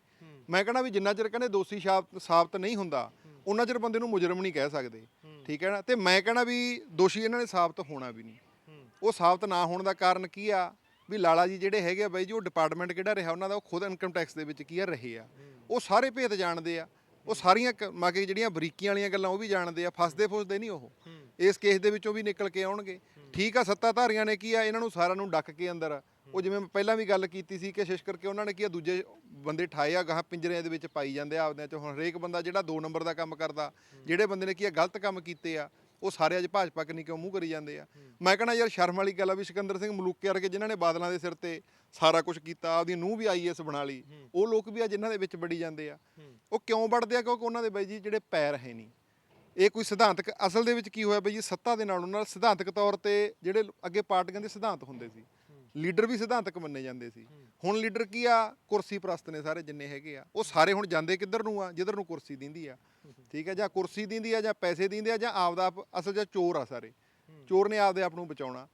ਮੈਂ ਕਹਿੰਦਾ ਵੀ ਜਿੰਨਾ ਚਿਰ ਕਹਿੰਦੇ ਦੋਸ਼ੀ ਸਾਬਤ ਨਹੀਂ ਹੁੰਦਾ ਉਹਨਾਂ ਚਿਰ ਬੰਦੇ ਨੂੰ ਮੁਜਰਮ ਨਹੀਂ ਕਹਿ ਸਕਦੇ। ਠੀਕ ਹੈ ਨਾ? ਤੇ ਮੈਂ ਕਹਿੰਦਾ ਵੀ ਦੋਸ਼ੀ ਇਹਨਾਂ ਨੇ ਸਾਬਤ ਹੋਣਾ ਵੀ ਨਹੀਂ। ਉਹ ਸਾਬਤ ਨਾ ਹੋਣ ਦਾ ਕਾਰਨ ਕੀ ਆ? ਵੀ ਲਾਲਾ ਜੀ ਜਿਹੜੇ ਹੈਗੇ ਆ ਬਾਈ ਜੀ ਉਹ ਡਿਪਾਰਟਮੈਂਟ ਕਿਹੜਾ ਰਿਹਾ ਉਹਨਾਂ ਦਾ ਉਹ ਖੁਦ ਇਨਕਮ ਟੈਕਸ ਦੇ ਵਿੱਚ ਕੀ ਆ ਰਹੇ ਆ। ਉਹ ਸਾਰੇ ਭੇਤ ਜਾਣਦੇ ਆ। ਉਹ ਸਾਰੀਆਂ ਕ- ਮਾ ਕੇ ਜਿਹੜੀਆਂ ਬਰੀਕੀਆਂ ਵਾਲੀਆਂ ਗੱਲਾਂ ਉਹ ਵੀ ਜਾਣਦੇ ਆ ਫਸਦੇ ਫੁਸਦੇ ਨਹੀਂ ਉਹ। ਇਸ ਕੇਸ ਦੇ ਵਿੱਚੋਂ ਵੀ ਨਿਕਲ ਕੇ ਆਉਣਗੇ। ਠੀਕ ਆ ਸੱਤਾਧਾਰੀਆਂ ਨੇ ਕੀ ਆ ਇਹਨਾਂ ਨੂੰ ਸਾਰਿਆਂ ਨੂੰ ਡੱਕ ਕੇ ਅੰਦਰ। ਉਹ ਜਿਵੇਂ ਪਹਿਲਾਂ ਵੀ ਗੱਲ ਕੀਤੀ ਸੀ ਕਿ ਸ਼ਿਸ਼ ਕਰਕੇ ਉਹਨਾਂ ਨੇ ਕੀ ਆ ਦੂਜੇ ਬੰਦੇ ਠਾਏ ਆ ਗਾਹ ਪਿੰਜਰਿਆਂ ਦੇ ਵਿੱਚ ਪਾਈ ਜਾਂਦੇ ਆ ਆਪਦਿਆਂ ਚ। ਹੁਣ ਹਰੇਕ ਬੰਦਾ ਜਿਹੜਾ 2 ਨੰਬਰ ਦਾ ਕੰਮ ਕਰਦਾ ਜਿਹੜੇ ਬੰਦੇ ਨੇ ਕੀ ਆ ਗਲਤ ਕੰਮ ਕੀਤੇ ਆ ਉਹ ਸਾਰੇ ਅੱਜ ਭਾਜਪਾ ਕਨੀ ਕਿਉਂ ਮੂੰਹ ਕਰੀ ਜਾਂਦੇ ਆ। ਮੈਂ ਕਹਿੰਦਾ ਯਾਰ ਸ਼ਰਮ ਵਾਲੀ ਗੱਲ ਆ ਵੀ ਸਿਕੰਦਰ ਸਿੰਘ ਮਲੂਕੇ ਵਰਗੇ ਜਿਨ੍ਹਾਂ ਨੇ ਬਾਦਲਾਂ ਦੇ ਸਿਰ ਤੇ ਸਾਰਾ ਕੁਝ ਕੀਤਾ ਆਪਦੀ ਨੂੰਹ ਵੀ ਆਈਐਸ ਬਣਾ ਲਈ ਉਹ ਲੋਕ ਵੀ ਆ ਜਿਨ੍ਹਾਂ ਦੇ ਵਿੱਚ ਵੜੀ ਜਾਂਦੇ ਆ। ਉਹ ਕਿਉਂ ਵੜਦੇ ਆ? ਕਿਉਂਕਿ ਉਹਨਾਂ ਦੇ ਬਾਈ ਜੀ ਜਿਹੜੇ ਪੈਰ ਹੈ ਨਹੀਂ। ਇਹ ਕੋਈ ਸਿਧਾਂਤਕ ਅਸਲ ਦੇ ਵਿੱਚ ਕੀ ਹੋਇਆ ਬਈ ਜੀ? ਸੱਤਾ ਦੇ ਨਾਲ ਉਹਨਾਂ ਨਾਲ ਸਿਧਾਂਤਕ ਤੌਰ ਤੇ ਜਿਹੜੇ ਅੱਗੇ ਪਾਰਟੀਆਂ ਦੇ ਸਿਧਾਂਤ ਹੁੰਦੇ ਸੀ। ਲੀਡਰ ਵੀ ਸਿਧਾਂਤਕ ਮੰਨੇ ਜਾਂਦੇ ਸੀ। ਹੁਣ ਲੀਡਰ ਕੀ ਆ? ਕੁਰਸੀ ਪ੍ਰਸਤ ਨੇ ਸਾਰੇ ਜਿੰਨੇ ਹੈਗੇ ਆ। ਉਹ ਸਾਰੇ ਹੁਣ ਜਾਂਦੇ ਕਿੱਧਰ ਨੂੰ ਆ? ਜਿੱਧਰ ਨੂੰ ਕੁਰਸੀ ਦਿੰਦੀ ਆ। ਠੀਕ ਹੈ ਜਾਂ ਕੁਰਸੀ ਦਿੰਦੀ ਆ ਜਾਂ ਪੈਸੇ ਦਿੰਦੇ ਆ ਜਾਂ ਆਪਦਾ ਆਪ- ਅਸਲ 'ਚ ਚੋਰ ਆ ਸਾਰੇ। ਚੋਰ ਨੇ ਆਪਦੇ ਆਪ ਨੂੰ ਬਚਾਉਣਾ।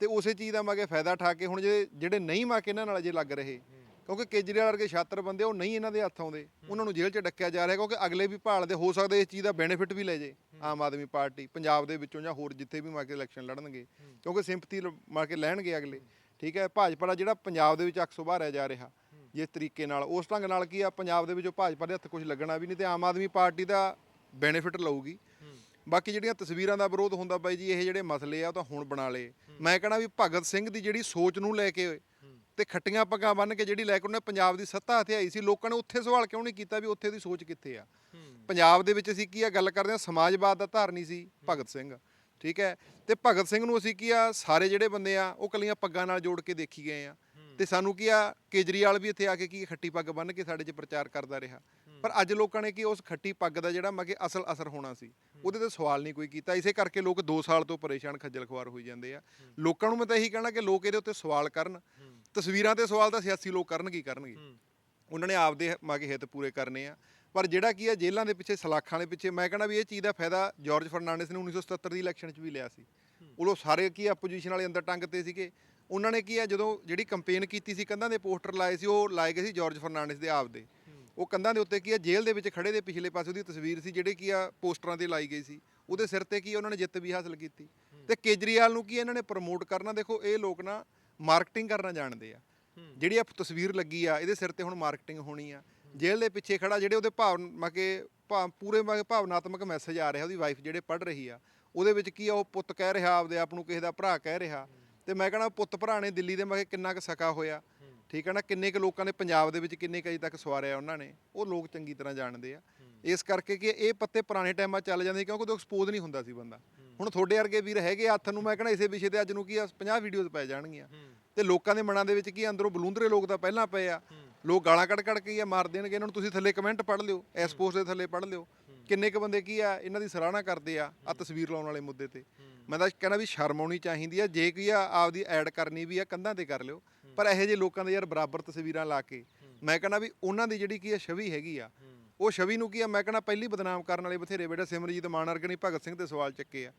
ਤੇ ਉਸੇ ਚੀਜ਼ ਦਾ ਮਾਗੇ ਫਾਇਦਾ ਠਾ ਕੇ ਹੁਣ ਜੇ ਜਿਹੜੇ ਨਹੀਂ ਮਾਕੇ ਇਹਨਾਂ ਨਾਲ ਅਜੇ ਲੱਗ ਰਹੇ। ਕਿਉਂਕਿ ਕੇਜਰੀਵਾਲ ਵਰਗੇ ਛਾਤਰ ਬੰਦੇ ਉਹ ਨਹੀਂ ਇਹਨਾਂ ਦੇ ਹੱਥ ਆਉਂਦੇ। ਉਹਨਾਂ ਨੂੰ ਜੇਲ੍ਹ 'ਚ ਡੱਕਿਆ ਜਾ ਰਿਹਾ ਕਿਉਂਕਿ ਅਗਲੇ ਵੀ ਭਾਲਦੇ ਹੋ ਸਕਦਾ ਇਸ ਚੀਜ਼ ਦਾ ਬੈਨੀਫਿਟ ਵੀ ਲੈ ਜੇ ਆਮ ਆਦਮੀ ਪਾਰਟੀ ਪੰਜਾਬ ਦੇ ਵਿੱਚੋਂ ਜਾਂ ਹੋਰ ਜਿੱਥੇ ਵੀ ਮਾਕੇ ਇਲੈਕਸ਼ਨ ਲੜਨਗੇ। ਕਿਉਂਕਿ ਸਿੰਪਥੀ ਮਾਕੇ ਲੈਣਗੇ ਅਗਲੇ। ਠੀਕ ਹੈ ਭਾਜਪਾ ਦਾ ਜਿਹੜਾ ਪੰਜਾਬ ਦੇ ਵਿੱਚ ਅਕਸ ਉਭਾਰਿਆ ਜਾ ਰਿਹਾ ਜਿਸ ਤਰੀਕੇ ਨਾਲ ਉਸ ਢੰਗ ਨਾਲ ਕੀ ਆ ਪੰਜਾਬ ਦੇ ਵਿੱਚੋਂ ਭਾਜਪਾ ਦੇ ਹੱਥ ਕੁਝ ਲੱਗਣਾ ਵੀ ਨਹੀਂ ਤੇ ਆਮ ਆਦਮੀ ਪਾਰਟੀ ਦਾ ਬੈਨੀਫਿਟ ਲਊਗੀ। ਬਾਕੀ ਜਿਹੜੀਆਂ ਤਸਵੀਰਾਂ ਦਾ ਵਿਰੋਧ ਹੁੰਦਾ ਬਾਈ ਜੀ ਇਹ ਜਿਹੜੇ ਮਸਲੇ ਆ ਉਹ ਤਾਂ ਹੁਣ ਬਣਾ ਲਏ। ਮੈਂ ਕਹਣਾ ਵੀ ਭਗਤ ਸਿੰਘ ਦੀ ਜਿਹੜੀ ਸੋਚ ਨੂੰ ਲੈ ਕੇ ਤੇ ਖੱਟੀਆਂ ਪੱਗਾਂ ਬੰਨ ਕੇ ਜਿਹੜੀ ਲੈ ਕੇ ਉਹਨੇ ਪੰਜਾਬ ਦੀ ਸੱਤਾ ਹਥਿਆਈ ਸੀ ਲੋਕਾਂ ਨੇ ਉੱਥੇ ਸਵਾਲ ਕਿਉਂ ਨਹੀਂ ਕੀਤਾ ਵੀ ਉੱਥੇ ਦੀ ਸੋਚ ਕਿੱਥੇ ਆ? ਪੰਜਾਬ ਦੇ ਵਿੱਚ ਅਸੀਂ ਕੀ ਆ ਗੱਲ ਕਰਦੇ ਆ ਸਮਾਜਵਾਦ ਦਾ ਧਾਰਨੀ ਸੀ ਭਗਤ ਸਿੰਘ। ਠੀਕ ਹੈ? ਤੇ ਭਗਤ ਸਿੰਘ ਨੂੰ ਅਸੀਂ ਕੀ ਆ ਸਾਰੇ ਜਿਹੜੇ ਬੰਦੇ ਆ ਉਹ ਕੱਲੀਆਂ ਪੱਗਾਂ ਨਾਲ ਜੋੜ ਕੇ ਦੇਖੀ ਗਏ ਆ। ਤੇ ਸਾਨੂੰ ਕੀ ਆ ਕੇਜਰੀਵਾਲ ਵੀ ਇੱਥੇ ਆ ਕੇ ਕੀ ਖੱਟੀ ਪੱਗ ਬੰਨ ਕੇ ਸਾਡੇ 'ਚ ਪ੍ਰਚਾਰ ਕਰਦਾ ਰਿਹਾ। ਪਰ ਅੱਜ ਲੋਕਾਂ ਨੇ ਕੀ ਉਸ ਖੱਟੀ ਪੱਗ ਦਾ ਜਿਹੜਾ ਮਗੇ ਅਸਲ ਅਸਰ ਹੋਣਾ ਸੀ ਉਹਦੇ ਤੇ ਸਵਾਲ ਨਹੀਂ ਕੋਈ ਕੀਤਾ। ਇਸੇ ਕਰਕੇ ਲੋਕ 2 ਸਾਲ ਤੋਂ ਪਰੇਸ਼ਾਨ ਖੱਜਲ ਖੁਆਰ ਹੋਈ ਜਾਂਦੇ ਆ। ਲੋਕਾਂ ਨੂੰ ਮੈਂ ਤਾਂ ਇਹੀ ਕਹਿਣਾ ਕਿ ਲੋਕ ਇਹਦੇ ਉੱਤੇ ਸਵਾਲ ਕਰਨ। ਤਸਵੀਰਾਂ ਤੇ ਸਵਾਲ ਤਾਂ ਸਿਆਸੀ ਲੋਕ ਕਰਨਗੇ ਕਰਨਗੇ। ਉਹਨਾਂ ਨੇ ਆਪਦੇ ਮਾਗੇ ਹਿੱਤ ਪੂਰੇ ਕਰਨੇ ਆ। ਪਰ ਜਿਹੜਾ ਕੀ ਆ ਜੇਲ੍ਹਾਂ ਦੇ ਪਿੱਛੇ ਸਲਾਖਾਂ ਦੇ ਪਿੱਛੇ ਮੈਂ ਕਹਿੰਦਾ ਵੀ ਇਹ ਚੀਜ਼ ਦਾ ਫਾਇਦਾ ਜਾਰਜ ਫਰਨਾਂਡਿਸ ਨੇ 1977 ਦੀ ਇਲੈਕਸ਼ਨ 'ਚ ਵੀ ਲਿਆ ਸੀ। ਉਦੋਂ ਸਾਰੇ ਕੀ ਆ ਆਪੋਜੀਸ਼ਨ ਵਾਲੇ ਅੰਦਰ ਟੰਗ ਤੇ ਸੀਗੇ। ਉਹਨਾਂ ਨੇ ਕੀ ਆ ਜਦੋਂ ਜਿਹੜੀ ਕੰਪੇਨ ਕੀਤੀ ਸੀ ਕੰਧਾਂ ਦੇ ਪੋਸਟਰ ਲਾਏ ਸੀ ਉਹ ਲਾਏ ਗਏ ਸੀ ਜਾਰਜ ਫਰਨਾਂਡਿਸ ਦੇ ਆਪ ਦੇ। ਉਹ ਕੰਧਾਂ ਦੇ ਉੱਤੇ ਕੀ ਆ ਜੇਲ੍ਹ ਦੇ ਵਿੱਚ ਖੜੇ ਦੇ ਪਿਛਲੇ ਪਾਸੇ ਉਹਦੀ ਤਸਵੀਰ ਸੀ ਜਿਹੜੇ ਕੀ ਆ ਪੋਸਟਰਾਂ ਤੇ ਲਾਈ ਗਈ ਸੀ। ਉਹਦੇ ਸਿਰ ਤੇ ਕੀ ਉਹਨਾਂ ਨੇ ਜਿੱਤ ਵੀ ਹਾਸਲ ਕੀਤੀ। ਤੇ ਕੇਜਰੀਵਾਲ ਨੂੰ ਕੀ ਇਹਨਾਂ ਨੇ ਪ੍ਰਮੋਟ ਕਰਨਾ ਦੇਖੋ ਇਹ ਲੋਕ ਨਾ ਮਾਰਕੀਟਿੰਗ ਕਰਨਾ ਜਾਣਦੇ ਆ। ਜਿਹੜੀ ਆ ਤਸਵੀਰ ਲੱਗੀ ਆ ਇਹਦੇ ਸਿਰ ਤੇ ਹੁਣ ਮਾਰਕੀਟਿੰਗ ਹੋਣੀ ਆ। ਜੇਲ੍ਹ ਦੇ ਪਿੱਛੇ ਖੜਾ, ਜਿਹੜੇ ਉਹਦੇ ਭਾਵ ਮਕੇ ਪੂਰੇ ਮਕੇ ਭਾਵਨਾਤਮਕ ਮੈਸੇਜ ਆ ਰਿਹਾ, ਉਹਦੀ ਵਾਈਫ ਜਿਹੜੇ ਪੜ੍ਹ ਰਹੀ ਆ। ਉਹਦੇ ਵਿੱਚ ਕੀ ਆ, ਉਹ ਪੁੱਤ ਕਹਿ ਰਿਹਾ ਆਪਦੇ ਆਪ ਨੂੰ, ਕਿਸੇ ਦਾ ਭਰਾ ਕਹਿ ਰਿਹਾ। ਤੇ ਮੈਂ ਕਹਣਾ, ਪੁੱਤ ਭਰਾ ਨੇ ਦਿੱਲੀ ਦੇ ਮਕੇ ਕਿੰਨਾ ਕੁ ਸਕਾ ਹੋਇਆ। ਠੀਕ ਹੈ ਨਾ, ਕਿੰਨੇ ਕੁ ਲੋਕਾਂ ਨੇ ਪੰਜਾਬ ਦੇ ਵਿੱਚ ਕਿੰਨੇ ਕੁ ਅਜੇ ਤੱਕ ਸਵਾਰਿਆ ਉਹਨਾਂ ਨੇ, ਉਹ ਲੋਕ ਚੰਗੀ ਤਰ੍ਹਾਂ ਜਾਣਦੇ ਆ। ਇਸ ਕਰਕੇ ਕਿ ਇਹ ਪੱਤੇ ਪੁਰਾਣੇ ਟਾਈਮਾਂ ਚੱਲ ਜਾਂਦੇ, ਕਿਉਂਕਿ ਉਦੋਂ ਐਕਸਪੋਜ਼ ਨਹੀਂ ਹੁੰਦਾ ਸੀ ਬੰਦਾ। ਹੁਣ ਤੁਹਾਡੇ ਵਰਗੇ ਵੀਰ ਹੈਗੇ ਹੱਥ ਨੂੰ ਮੈਂ ਕਹਣਾ, ਇਸੇ ਵਿਸ਼ੇ ਤੇ ਅੱਜ ਨੂੰ ਕੀ ਆ 50 ਵੀਡੀਓਜ਼ ਪੈ ਜਾਣਗੀਆਂ। ਤੇ ਲੋਕਾਂ ਦੇ ਮਨਾਂ ਦੇ ਵਿੱਚ ਕੀ ਅੰਦਰੋਂ ਬਲੂੰਦਰੇ ਲੋਕ ਤਾਂ ਪਹਿਲਾਂ ਪਏ ਆ। ਲੋਕ ਗਾਲਾਂ ਕੱਢ ਕੱਢ ਕੇ ਹੀ ਆ ਮਾਰ ਦੇਣਗੇ। ਇਹਨਾਂ ਨੂੰ ਤੁਸੀਂ ਥੱਲੇ ਕਮੈਂਟ ਪੜ੍ਹ ਲਿਓ, ਇਸ ਪੋਸਟ ਦੇ ਥੱਲੇ ਪੜ੍ਹ ਲਿਓ। ਕਿੰਨੇ ਕ ਬੰਦੇ ਕੀ ਆ, ਇਹਨਾਂ ਦੀ ਸਰਾਹਣਾ ਕਰਦੇ ਆ ਆ ਤਸਵੀਰ ਲਾਉਣ ਵਾਲੇ ਮੁੱਦੇ ਤੇ। ਮੈਂ ਤਾਂ ਕਹਿੰਦਾ ਵੀ ਸ਼ਰਮ ਆਉਣੀ ਚਾਹੀਦੀ ਆ, ਜੇ ਕੀ ਆ ਆਪਦੀ ਐਡ ਕਰਨੀ ਵੀ ਆ, ਕੰਧਾਂ ਤੇ ਕਰ ਲਿਓ। ਪਰ ਇਹੋ ਜਿਹੇ ਲੋਕਾਂ ਦੇ ਯਾਰ ਬਰਾਬਰ ਤਸਵੀਰਾਂ ਲਾ ਕੇ, ਮੈਂ ਕਹਿੰਦਾ ਵੀ ਉਹਨਾਂ ਦੀ ਜਿਹੜੀ ਕੀ ਆ ਛਵੀ ਹੈਗੀ ਆ, ਉਹ ਛਵੀ ਨੂੰ ਕੀ ਆ, ਮੈਂ ਕਹਿੰਦਾ ਪਹਿਲੀ ਬਦਨਾਮ ਕਰਨ ਵਾਲੇ ਬਥੇਰੇ ਬੇਟਾ ਸਿਮਰਜੀਤ ਮਾਨ ਵਰਗੇ ਭਗਤ ਸਿੰਘ ਤੇ ਸਵਾਲ ਚੱਕੇ ਆ।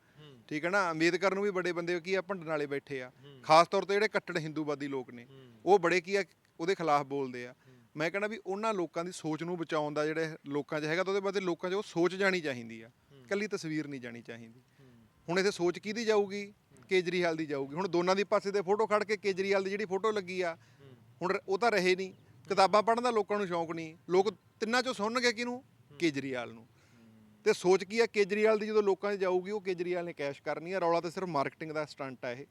ਠੀਕ ਹੈ ਨਾ, ਅੰਬੇਦਕਰ ਨੂੰ ਵੀ ਬੜੇ ਬੰਦੇ ਕੀ ਆ, ਭੰਡਣ ਵਾਲੇ ਬੈਠੇ ਆ। ਖਾਸ ਤੌਰ ਤੇ ਜਿਹੜੇ ਕੱਟੜ ਹਿੰਦੂਵਾਦੀ ਲੋਕ ਨੇ, ਉਹ ਬੜੇ ਕੀ ਆ ਉਹਦੇ ਖਿਲਾਫ ਬੋਲਦੇ ਆ। ਮੈਂ ਕਹਿੰਦਾ ਵੀ ਉਹਨਾਂ ਲੋਕਾਂ ਦੀ ਸੋਚ ਨੂੰ ਬਚਾਉਣ ਦਾ ਜਿਹੜੇ ਲੋਕਾਂ 'ਚ ਹੈਗਾ ਤਾਂ ਉਹਦੇ ਬਾਰੇ ਲੋਕਾਂ 'ਚ ਉਹ ਸੋਚ ਜਾਣੀ ਚਾਹੀਦੀ ਆ। ਕੱਲੀ ਤਸਵੀਰ ਨਹੀਂ ਜਾਣੀ ਚਾਹੀਦੀ। ਹੁਣ ਇੱਥੇ ਸੋਚ ਕਿਹਦੀ ਜਾਊਗੀ? ਕੇਜਰੀਵਾਲ ਦੀ ਜਾਊਗੀ। ਹੁਣ ਦੋਨਾਂ ਦੀ ਪਾਸੇ ਤੇ ਫੋਟੋ ਖੜ ਕੇ ਕੇਜਰੀਵਾਲ ਦੀ ਜਿਹੜੀ ਫੋਟੋ ਲੱਗੀ ਆ ਹੁਣ ਉਹ ਤਾਂ ਰਹੇ ਨਹੀਂ। ਕਿਤਾਬਾਂ ਪੜ੍ਹਨ ਦਾ ਲੋਕਾਂ ਨੂੰ ਸ਼ੌਂਕ ਨਹੀਂ। ਲੋਕ ਤਿੰਨਾਂ ਚੋਂ ਸੁਣਨਗੇ ਕਿਹਨੂੰ? ਕੇਜਰੀਵਾਲ ਨੂੰ। ਤੇ ਸੋਚ ਕੀ ਆ ਕੇਜਰੀਵਾਲ ਦੀ ਜਦੋਂ ਲੋਕਾਂ 'ਚ ਜਾਊਗੀ ਉਹ ਕੇਜਰੀਵਾਲ ਨੇ ਕੈਸ਼ ਕਰਨੀ ਆ। ਰੌਲਾ ਤਾਂ ਸਿਰਫ ਮਾਰਕੀਟਿੰਗ ਦਾ ਸਟੰਟ ਆ ਇਹ।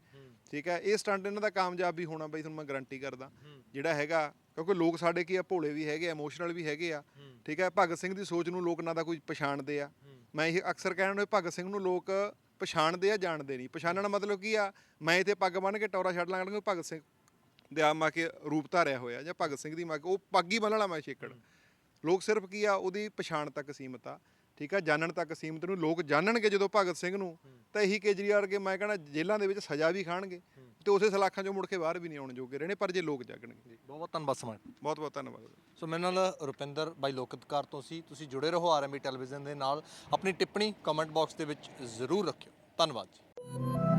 ਠੀਕ ਹੈ ਇਹ ਸਟੰਟ ਇਹਨਾਂ ਦਾ ਕਾਮਯਾਬ ਵੀ ਹੋਣਾ ਬਈ ਤੁਹਾਨੂੰ ਮੈਂ ਗਾਰੰਟੀ ਕਰਦਾ। ਜਿਹੜਾ ਹੈਗਾ ਕਿਉਂਕਿ ਲੋਕ ਸਾਡੇ ਕੀ ਆ ਭੋਲੇ ਵੀ ਹੈਗੇ ਆ ਇਮੋਸ਼ਨਲ ਵੀ ਹੈਗੇ ਆ। ਠੀਕ ਹੈ ਭਗਤ ਸਿੰਘ ਦੀ ਸੋਚ ਨੂੰ ਲੋਕ ਨਾ ਦਾ ਕੋਈ ਪਛਾਣਦੇ ਆ। ਮੈਂ ਇਹ ਅਕਸਰ ਕਹਿਣ ਨੂੰ ਭਗਤ ਸਿੰਘ ਨੂੰ ਲੋਕ ਪਛਾਣਦੇ ਆ ਜਾਣਦੇ ਨਹੀਂ। ਪਛਾਣਨ ਦਾ ਮਤਲਬ ਕੀ ਆ ਮੈਂ ਇੱਥੇ ਪੱਗ ਬੰਨ ਕੇ ਟੌਰਾ ਛੱਡ ਲਾਂਗਾ ਭਗਤ ਸਿੰਘ ਦੇ ਆ ਮਾ ਕੇ ਰੂਪ ਧਾਰਿਆ ਹੋਇਆ ਜਾਂ ਭਗਤ ਸਿੰਘ ਦੀ ਮਾ ਕੇ ਉਹ ਪੱਗ ਹੀ ਬੰਨਣਾ ਮੈਂ ਛੇਕੜ। ਲੋਕ ਸਿਰਫ ਕੀ ਆ ਉਹਦੀ ਪਛਾਣ ਤੱਕ ਸੀਮਤ ਆ। ਠੀਕ ਆ ਜਾਣਨ ਤੱਕ ਸੀਮਤ ਨੂੰ। ਲੋਕ ਜਾਣਨਗੇ ਜਦੋਂ ਭਗਤ ਸਿੰਘ ਨੂੰ ਤਾਂ ਇਹੀ ਕੇਜਰੀਵਾਲ ਵਰਗੇ ਮੈਂ ਕਹਿੰਦਾ ਜੇਲ੍ਹਾਂ ਦੇ ਵਿੱਚ ਸਜ਼ਾ ਵੀ ਖਾਣਗੇ ਤੇ ਉਸੇ ਸਲਾਖਾਂ ਚੋਂ ਮੁੜ ਕੇ ਬਾਹਰ ਵੀ ਨਹੀਂ ਆਉਣ ਜੋਗੇ ਰਹਿਣੇ ਪਰ ਜੇ ਲੋਕ ਜਾਗਣਗੇ। ਬਹੁਤ ਬਹੁਤ ਧੰਨਵਾਦ ਸਮਾਂ। ਬਹੁਤ ਬਹੁਤ ਧੰਨਵਾਦ। ਸੋ ਮੇਰੇ ਨਾਲ ਰੁਪਿੰਦਰ ਬਾਈ ਲੋਕਤਕਾਰ ਤੋਂ ਸੀ ਤੁਸੀਂ ਜੁੜੇ ਰਹੋ ਆਰਐਮਬੀ ਟੈਲੀਵਿਜ਼ਨ ਦੇ ਨਾਲ। ਆਪਣੀ ਟਿੱਪਣੀ ਕਮੈਂਟ ਬਾਕਸ ਦੇ ਵਿੱਚ ਜ਼ਰੂਰ ਰੱਖਿਓ। ਧੰਨਵਾਦ ਜੀ।